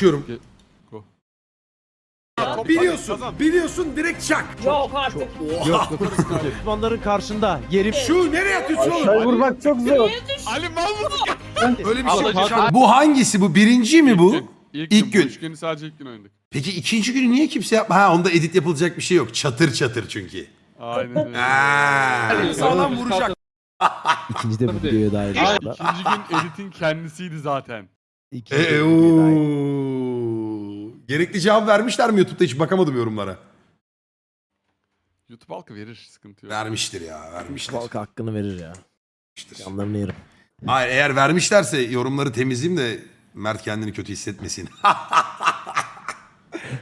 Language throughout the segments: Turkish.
Açıyorum. Biliyorsun. Biliyorsun direkt çak. Yok artık. Düşmanların karşında yerim Şu nereye atıyorsun oğlum? Vurmak çok zor. Ali mal mısın? Öyle bir şey yok. Bu hangisi bu? Birinci mi bu? İlk, İlk gün. gün. Bu üçgeni sadece ilk gün oynadık. Peki ikinci günü niye kimse yapma? Ha onda edit yapılacak bir şey yok. Çatır çatır çünkü. Aynen öyle. Sağlam vuracak. ikinci de bu videoya dahil. Hayır, ikinci gün editin kendisiydi zaten. İkinci de Ee, bu videoya dahil. ooo. Gerekli cevap vermişler mi YouTube'da hiç bakamadım yorumlara. YouTube halkı verir sıkıntı yok. Vermiştir ya vermiştir. Halk hakkını verir ya. vermiştir. Yanlarını yerim. Hayır eğer vermişlerse yorumları temizleyeyim de Mert kendini kötü hissetmesin.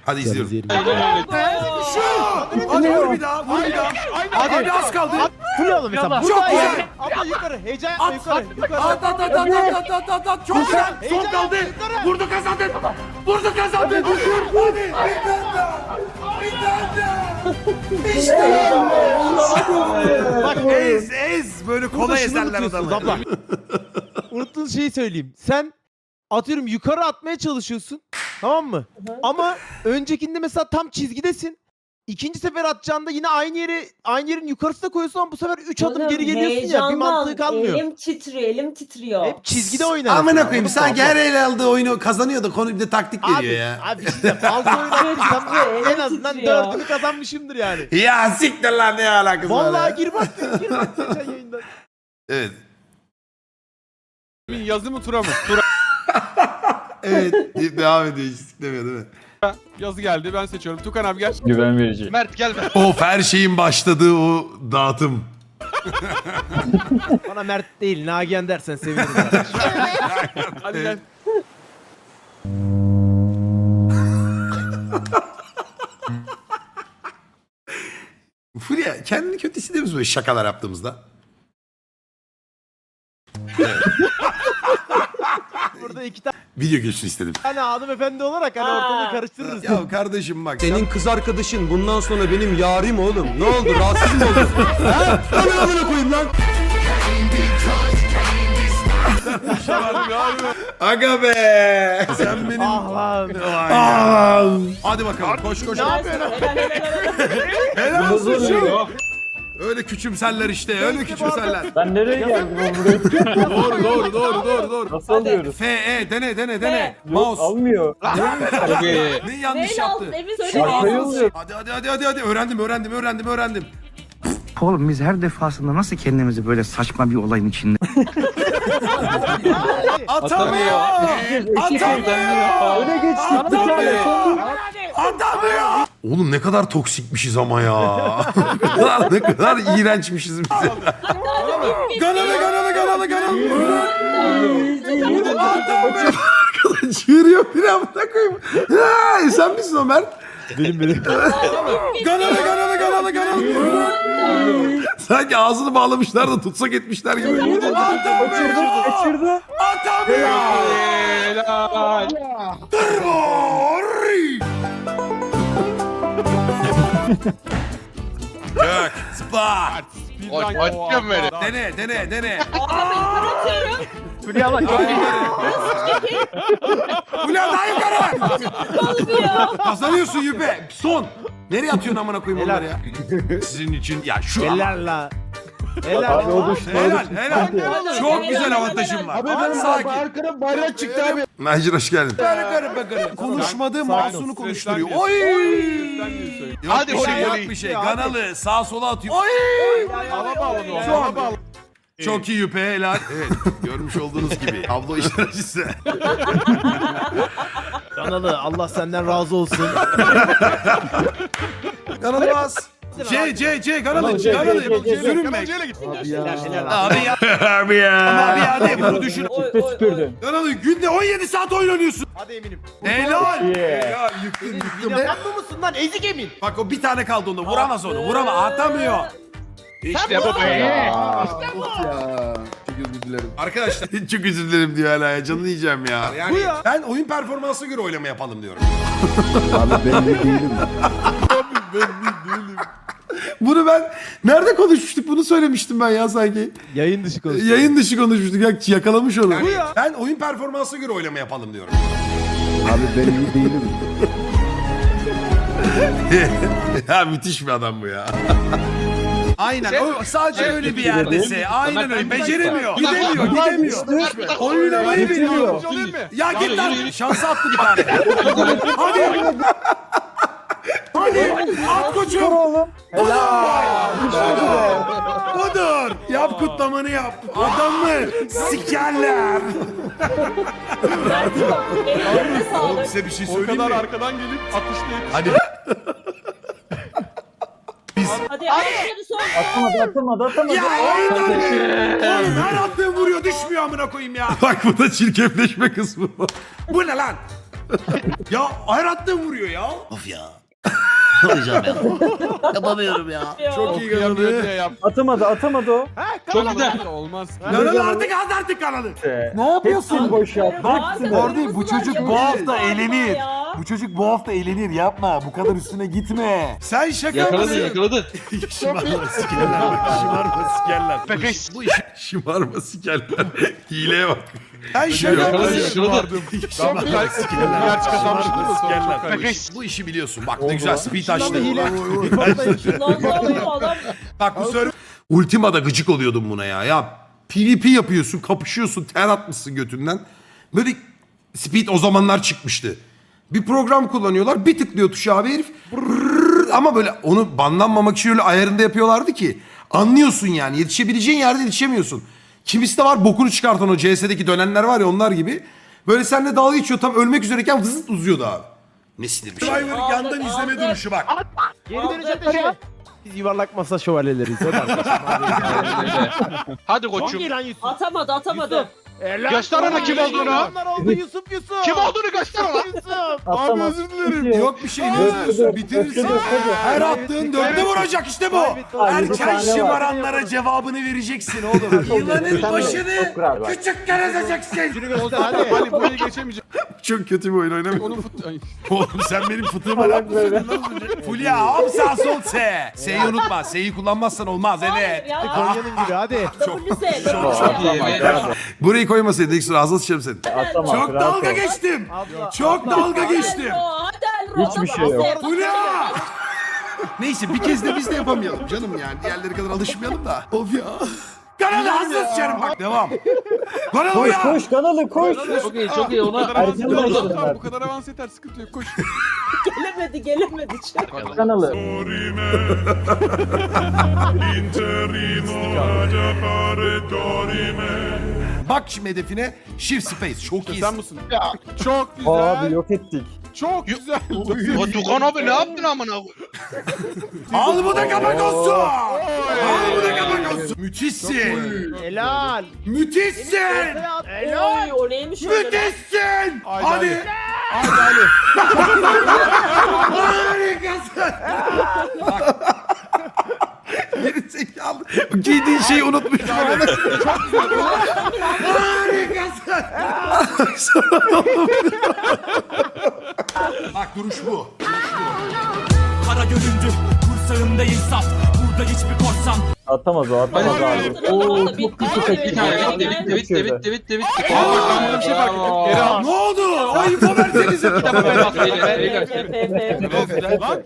Hadi izliyorum. yerim. Hadi vur bir daha vur bir daha. Hadi az kaldı. Full oğlum mesela. Çok güzel. Yukarı. Heyecan yapma yukarı. Yukarı. At at at at at at at at çok güzel. Son kaldı. Vurdu kazandın. Vurdu kazandın. Hadi bir tane daha. Bir tane daha. İşte. Bak ez ez böyle kolay şunu ezerler unutuyorsunuz adamı. abla. Unuttuğun şeyi söyleyeyim. Sen atıyorum yukarı atmaya çalışıyorsun. Tamam mı? Ama öncekinde mesela tam çizgidesin. İkinci sefer atacağında yine aynı yeri aynı yerin yukarısına koyuyorsun ama bu sefer 3 adım Oğlum, geri geliyorsun ya. Bir heyecandan mantığı kalmıyor. Elim titriyor, elim titriyor. Hep çizgide oynar. Amına koyayım sanki her el aldığı oyunu kazanıyor da konu bir de taktik Abi, veriyor ya. abi işte fazla oynadıysam Titriyor, en elim azından titriyor. dördünü kazanmışımdır yani. Ya siktir lan ne alakası var Vallahi ya. gir bak gir bak geçen yayında. Evet. Yazı mı tura mı? Tura. Evet. devam ediyor hiç siklemiyor değil mi? Yazı geldi ben seçiyorum. Tukan abi gel. Güven verici. Mert gel be. Of her şeyin başladığı o dağıtım. Bana Mert değil Nagihan dersen sevinirim. Hadi gel. Fulya kendini kötü hissediyor musun böyle şakalar yaptığımızda? Burada iki tane Video geçsin istedim. hanımefendi olarak hani ortalığı karıştırırız. Ya kardeşim bak. Senin kız arkadaşın bundan sonra benim yarim oğlum. Ne oldu? Rahatsız mı oldun? ha? Tabii amına koyayım lan. Aga be. Sen benim. Ah lan. Aa! Hadi bakalım koş koş. Ne yapıyorsun? Helal, helal, helal. Helal olsun şu. Öyle küçümserler işte öyle küçümserler. Ben nereye geldim buraya? doğru doğru doğru doğru doğru. Nasıl alıyoruz? F E dene dene dene. Yok Mouse. almıyor. Ne yanlış Neyle yaptı? aldın? Emin söyle. Şarkıyı alıyor. Hadi hadi hadi hadi hadi öğrendim öğrendim öğrendim öğrendim. Oğlum biz her defasında nasıl kendimizi böyle saçma bir olayın içinde Atamıyor. Atamıyor. Öne geçtik bir tane. Son Atamıyor. Oğlum ne kadar toksikmişiz ama ya. ne kadar, ne kadar iğrençmişiz biz. Ganalı ganalı ganalı. Atamıyor. Arkadaş çığırıyor bir amına koyayım. Ha, sen misin o Mert? Benim benim. Ganalı ganalı ganalı ganalı. Sanki ağzını bağlamışlar da tutsak etmişler gibi. Atamıyor. Kaçırdı. Atamıyor. Helal. Turbo! Gök, spa. Açacağım beni. Dene, dene, dene. Atıyorum. Fulya bak çok. Ulan daha yukarı. Kazanıyorsun Yüpe. Son. Nereye atıyorsun amına koyayım onları ya? Sizin için ya şu ama. Helal la. Helal Abi o düştü. o Helal, düştü. helal. Çok güzel avantajım var. Abi sakin. Arkada bayrak çıktı abi. Nacir hoş geldin. Konuşmadığı mouse'unu konuşturuyor. Oy! Yok bir şey, yok bir şey. Kanalı sağa sola atıyor. Oy! Hava Hava bağlanıyor. Çok iyi yüpe helal. Evet görmüş olduğunuz gibi. Tablo işlercisi. Kanalı Allah senden razı olsun. Kanalı bas. C C C kanalı C, kanalı. Sürünme. Abi ya. Abi ya. Abi ya. Abi ya ne bunu düşün. Oy, Süpür oy, oy. süpürdün. Kanalı günde 17 saat oyun oynuyorsun. Hadi eminim. Helal. Helal yıktın yıktın. Bu musun lan ezik emin? Bak o bir tane kaldı onda. Vuramaz onu. Vuramaz. Atamıyor. İşte bu be. Arkadaşlar çok özür dilerim diyor hala ya. Canını yiyeceğim ya. Yani Bu ya. ben oyun performansına göre oylama yapalım diyorum. Abi belli değilim. Bunu ben nerede konuşmuştuk? Bunu söylemiştim ben ya sanki. Yayın dışı konuş. Yayın dışı konuşmuştuk. Ya, yakalamış onu. Bu ya. Ben oyun performansına göre oylama yapalım diyorum. Abi ben iyi değilim. ya müthiş bir adam bu ya. Aynen o sadece öyle bir yerdese. Aynen öyle. Beceremiyor. Gidemiyor, gidemiyor. Oynamayı bilmiyor. Ya git lan. Şansı attı bir tane. Hadi. Hadi. At koçum. oğlum. Budur. Yap kutlamanı yap. Adamı sikerler. Ellerine sağlık. Size bir şey O söyleyeyim kadar mi? arkadan gelip atışlayıp. Hadi. Hadi ayakları son. Atamadı atamadı atamadı. Ya oğlum her attığım vuruyor düşmüyor amına koyayım ya. Bak bu da çirkefleşme kısmı. bu ne lan? ya her attığım vuruyor ya. Of ya. Yapacağım ya. Yapamıyorum ya. Çok iyi kanalı. yap. Atamadı atamadı o. Çok güzel. Olmaz lan artık az artık kanalı. Ne yapıyorsun boş yapma. Hepsini. Orada bu çocuk bu hafta eğlenir. Ya. Bu çocuk bu hafta eğlenir yapma. Bu kadar üstüne gitme. Sen şaka Yakaladı mısın? yakaladı. Şımarma sikerler. Şımarma sikerler. Bu iş şımarma sikerler. Hileye bak. Sen şaka Yakaladı mısın? yakaladı. Şımarma sikerler. Gerçi kazanmıştır da sonra Sikerler. çok. Bu işi biliyorsun. Bak ne güzel speed Lan oluyor adam? Bak bu soru. Ultima'da gıcık oluyordum buna ya. Ya PvP yapıyorsun, kapışıyorsun, ter atmışsın götünden. Böyle speed o zamanlar çıkmıştı. Bir program kullanıyorlar. Bir tıklıyor tuşa abi herif. Brrrr, ama böyle onu banlanmamak için öyle ayarında yapıyorlardı ki. Anlıyorsun yani. Yetişebileceğin yerde yetişemiyorsun. Kimisi de var bokunu çıkartan o CS'deki dönenler var ya onlar gibi. Böyle seninle dalga geçiyor tam ölmek üzereyken vızıt uzuyordu abi. Ne sinir bir şey. Aldık, yandan izleme duruşu bak. Geri döneceğim de şey. Biz yuvarlak masa şövalyeleriyiz. Hadi arkadaşlar. Hadi Son koçum. gelen Yusuf. Atamadı atamadı. Helal. Göster ona kim olduğunu. Onlar oldu Yusuf Yusuf. Kim olduğunu göster ona. Yusuf. Abi özür dilerim. Yok bir şey ne diyorsun? Bitirirsin. Her attığın dörtte vuracak işte bu. Erken şımaranlara cevabını vereceksin oğlum. Yılanın başını küçükken ezeceksin. Şunu göster hadi. Ali burayı geçemeyecek. Çok kötü bir oyun oynamış. Onun fut... Ay. Oğlum sen benim fıtığıma laf? Fulya hop sağ sol S. S'yi unutma. S'yi kullanmazsan olmaz evet. Ya. Konya'nın gibi hadi. WS. Burayı koymasaydın ilk sonra ağzına sıçarım seni. Atama. Çok kral dalga kral. geçtim. Abla. Çok dalga geçtim. Hadi Elro. Hiçbir şey yok. Fulya! Neyse bir kez de biz de yapamayalım canım yani. Diğerleri kadar alışmayalım da. Of ya. Kanalı hızlı sıçarım bak devam. Kanalı Koş ya. koş kanalı koş. Çok iyi çok iyi ona. Erken başladın tamam, bu kadar avans yeter sıkıntı yok koş. Gelemedi gelemedi. Kanalı. Bak şimdi hedefine shift space. Çok Sen iyisin. misin? Ya çok Abi güzel. yok ettik. Çok güzel. Ya Dukan abi ne yaptın amına? Al bu da kapak olsun. Al bu da kapak olsun. Müthişsin. Helal. Müthişsin. Helal. Oy o neymiş öyle? Müthişsin. Hadi. Hadi Ali. Harikasın. Geri zekalı. Giydiğin şeyi unutmuşum. Harikasın. Bak duruş bu. Kara göründü. Kursağımda insaf. Burada hiçbir korsan. Atamaz o atamaz abi. Oo çok kötü kaçırdı. Bitti, bitti, bitti, bitti, bitti bitti. Aa bak ben burada bir şey fark ettim. Geri al. Ne oldu? O info versenize. Lan.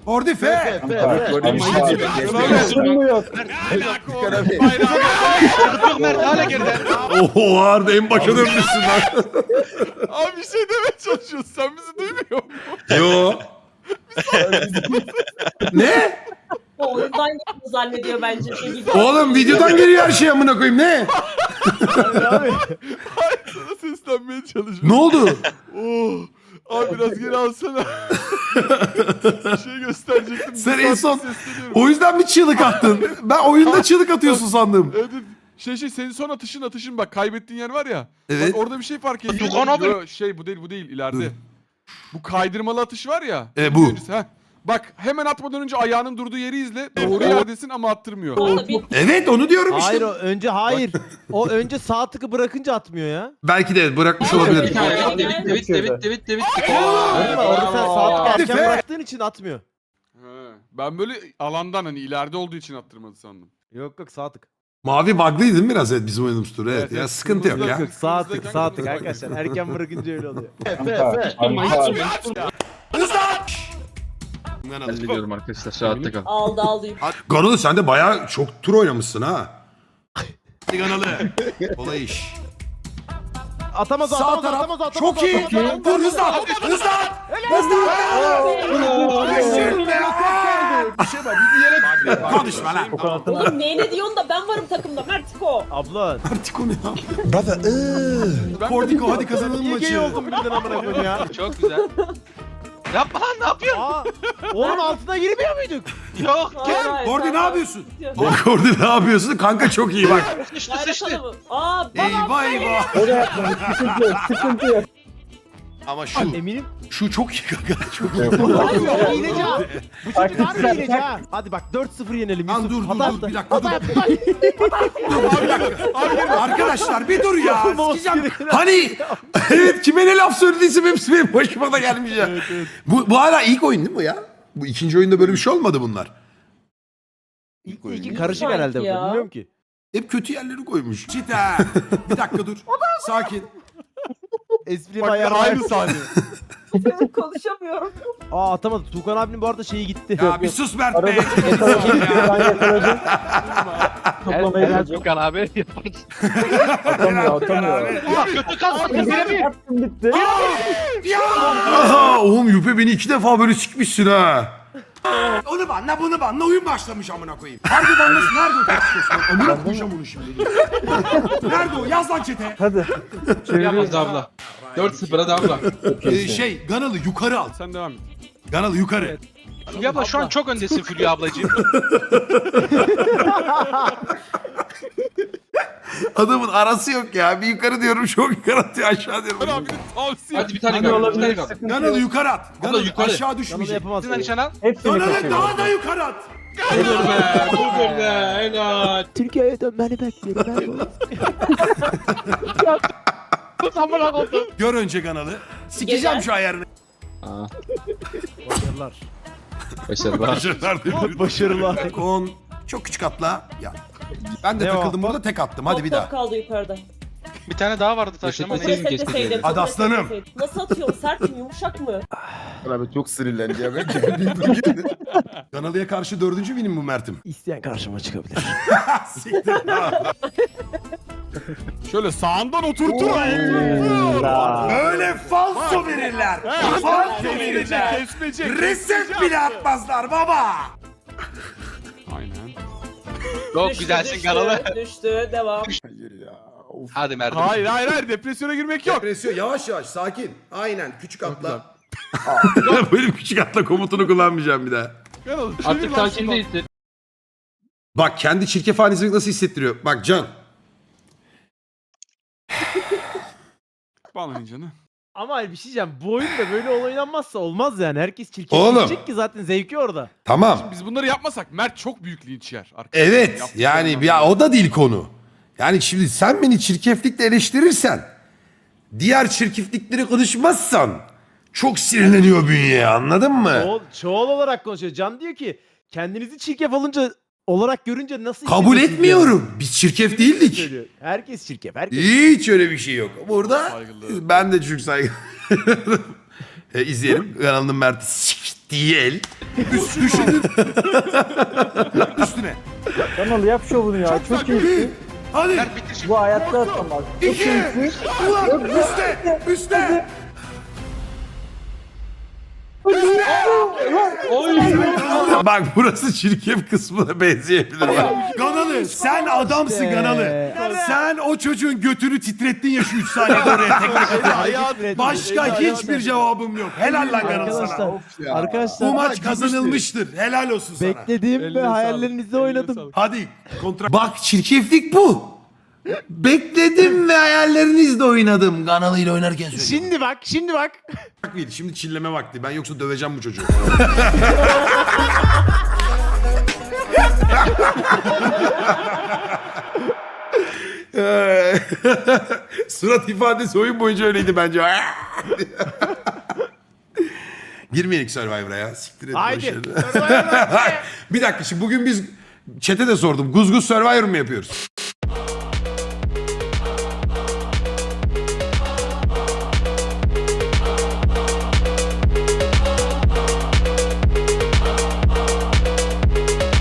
Orada F. Kaçırdın mı yok? Yok Mert hala geride. Oho harbi en başa dönmüşsün lan. Abi bir şey demeye çalışıyorsun. Sen bizi duymuyor musun? Yo. ne? O oyundan geldi zannediyor bence. Oğlum videodan geliyor her şey amına koyayım ne? Hayır sana seslenmeye çalışıyorum. Ne oldu? Oh. Abi biraz geri alsana. bir şey gösterecektim. Sen Bir en son- sesleniyorum. O yüzden mi çığlık attın? Ben oyunda çığlık atıyorsun sandım. Evet, evet. Şey şey senin son atışın atışın bak kaybettiğin yer var ya. Evet. Bak orada bir şey fark ettim. Dukan abi. Yo, şey bu değil bu değil ileride. Dur. Bu kaydırmalı atış var ya. E, bu. Öncesi, heh. Bak hemen atmadan önce ayağının durduğu yeri izle. Doğru yerdesin ama attırmıyor. Evet onu diyorum işte. Hayır o önce hayır. O önce sağ tıkı bırakınca atmıyor ya. Belki de bırakmış olabilir. Bitti, bitti, bitti, bitti bitti. Gördün mü? Orada sen sağ tıkı erken bıraktığın için atmıyor. He. Ben böyle alandan hani ileride olduğu için attırmadı sandım. Yok yok sağ tık. Mavi bug'lıydı değil mi biraz evet bizim oynadığımız tur evet, Evet, ya evet. sıkıntı yok Yok, ya. Yok sağ tık sağ tık arkadaşlar. Erken bırakınca öyle oluyor. Hallediyorum arkadaşlar. Rahatta kal. Aldı aldı. Ganalı sen de bayağı çok tur oynamışsın ha. Hadi Ganalı. Kolay iş. Atamaz Sağ atamaz taraf. atamaz atamaz. Çok iyi. atamaz, atamaz. Hızlı at. Hızlı at. Düşün be. Bir şey var. Konuşma lan. Oğlum neyine diyorsun da ben varım takımda Mertiko. Abla Artık onu ya. Portico hadi kazanalım niye gay maçı. oldun birden amına koyayım ya? Çok güzel. Yapma lan ne yapıyorsun? Aa, oğlum altına girmiyor muyduk? Yok. Gordi sen ne yapıyorsun? Orada ne yapıyorsun? Kanka çok iyi bak. Sıçtı Bayrak sıçtı. adamı. Aa. Eyvah eyvah. O da yapmadı. Sıkıntı yok. Sıkıntı yok. Ama şu Eminim. şu çok iyi kanka. Çok iyi. Hayır yok hileci ha. Bu çocuk harbi hileci ha. Hadi bak 4-0 yenelim Lan Yusuf. dur dur dur bir dakika dur. Hata yaptı. bak. Arkadaşlar bir dur ya. Sikeceğim. Hani evet kime ne laf söylediysem hepsi benim başıma da gelmiş ya. Bu, bu hala ilk oyun değil mi bu ya? Bu ikinci oyunda böyle bir şey olmadı bunlar. İlk iki karışık Sanki herhalde bu. ya. Bilmiyorum ki. Hep kötü yerleri koymuş. Çita. Bir dakika dur. Sakin. Espri Bak bayağı aynı saniye. Konuşamıyorum. Aa atamadı. Tuğkan abinin bu arada şeyi gitti. Ya bir sus Mert Arada be. ben yakaladım. Toplamaya geldim. Gökhan abi. Atamıyor atamıyor. Kötü kalsın. Yaptım bitti. Aha oğlum Yüpe beni iki defa böyle sikmişsin ha. Onu banla bunu banla oyun başlamış amına koyayım. Harbi banlasın nerede o tartışıyorsun? Amına koyacağım onu şimdi. nerede o? Yaz lan çete. Hadi. Çeviriyoruz. abla. 4-0 hadi abla. Ee, şey Ganalı yukarı al. Sen devam et. Ganalı yukarı. Fulya abla şu an çok öndesin Fulya ablacığım. Adamın arası yok ya. Bir yukarı diyorum çok yukarı atıyor aşağı diyorum. Abi tavsiye. Hadi bir tane Hadi kal. Bir olabilir. tane kal. Sıkıntı Ganalı yok. yukarı at. Ganalı yukarı. aşağı Yanında düşmeyecek. yapamaz. Sizden nişan al. Hepsini daha da yukarı at. Helal. Türkiye'ye dönmeni bekliyorum. Gör önce Ganalı. Sikeceğim şu ayarını. Başarılar. Başarılar. Başarılar. Başarılar. Kon çok küçük atla. Ya. Ben de Ne o? takıldım burada tek attım. Hadi Top bir top daha. kaldı yukarıda. Bir tane daha vardı taşlama. Teşekkür ederim. Ne? geçti Resetleseydin. Hadi top aslanım. Nasıl atıyorsun? Sert mi? Yumuşak mı? Abi çok sinirleneceğim. Ganalı'ya karşı dördüncü benim bu Mert'im. İsteyen karşıma çıkabilir. Siktir. Şöyle sağından oturtur. Böyle falso verirler. Falso verirler. Kesmeyecek. Reset bile atmazlar baba. Çok Düştü, güzelsin düştü, Ganalı. Düştü. Devam. Hayır ya. Of. Hadi Mert. Hayır hayır hayır depresyona girmek yok. Depresyon yavaş yavaş sakin. Aynen küçük atla. böyle bir küçük atla komutunu kullanmayacağım bir daha. Yanalı, çevir Artık lan sakin şuradan. değilsin. Bak kendi çirkef halinizi nasıl hissettiriyor. Bak Can. Bana canı. Ama hayır bir şey diyeceğim. Bu oyunda böyle oynanmazsa olmaz yani. Herkes çirkin Oğlum. gidecek ki zaten zevki orada. Tamam. Biz bunları yapmasak Mert çok büyük linç yer. arkadaşlar. Evet Yaptıklarından yani ya o da değil konu. Yani şimdi sen beni çirkeflikle eleştirirsen diğer çirkeflikleri konuşmazsan çok sinirleniyor bünye anladın mı? Çoğul, çoğul olarak konuşuyor. Can diyor ki kendinizi çirkef olunca olarak görünce nasıl Kabul hissediyorsunuz etmiyorum. Biz çirkef diye değildik. söylüyor. Herkes çirkef. Herkes. Hiç öyle bir şey yok. Burada Saygılı. ben de çok saygı. e, izleyelim. Kanalının Mert'i diye Üst, düşündün. Üstüne. Kanalı yap şovunu ya. Çok. Hadi. Mert bitir şimdi. Bu hayatta atamaz. Çok İki. Ulan üstte. Üstte. Bak burası çirkef kısmına benzeyebilir. Bak. Ganalı sen adamsın Ganalı. Sen o çocuğun götünü titrettin ya şu 3 saniyede oraya tek tek. Başka hiçbir cevabım yok. Helal lan Ganalı sana. Arkadaşlar, Bu maç kazanılmıştır. Helal olsun sana. beklediğim ve hayallerinizde oynadım. Hadi kontra. Bak çirkeflik bu. Bekledim ve hayallerinizle oynadım. Kanalı ile oynarken söyledim. Şimdi bak, şimdi bak. Şimdi, şimdi çilleme vakti. Ben yoksa döveceğim bu çocuğu. Surat ifadesi oyun boyunca öyleydi bence. Girmeyelim Survivor'a ya. Siktir et. Haydi. bir dakika şimdi bugün biz chat'e de sordum. Guzguz Survivor mu yapıyoruz?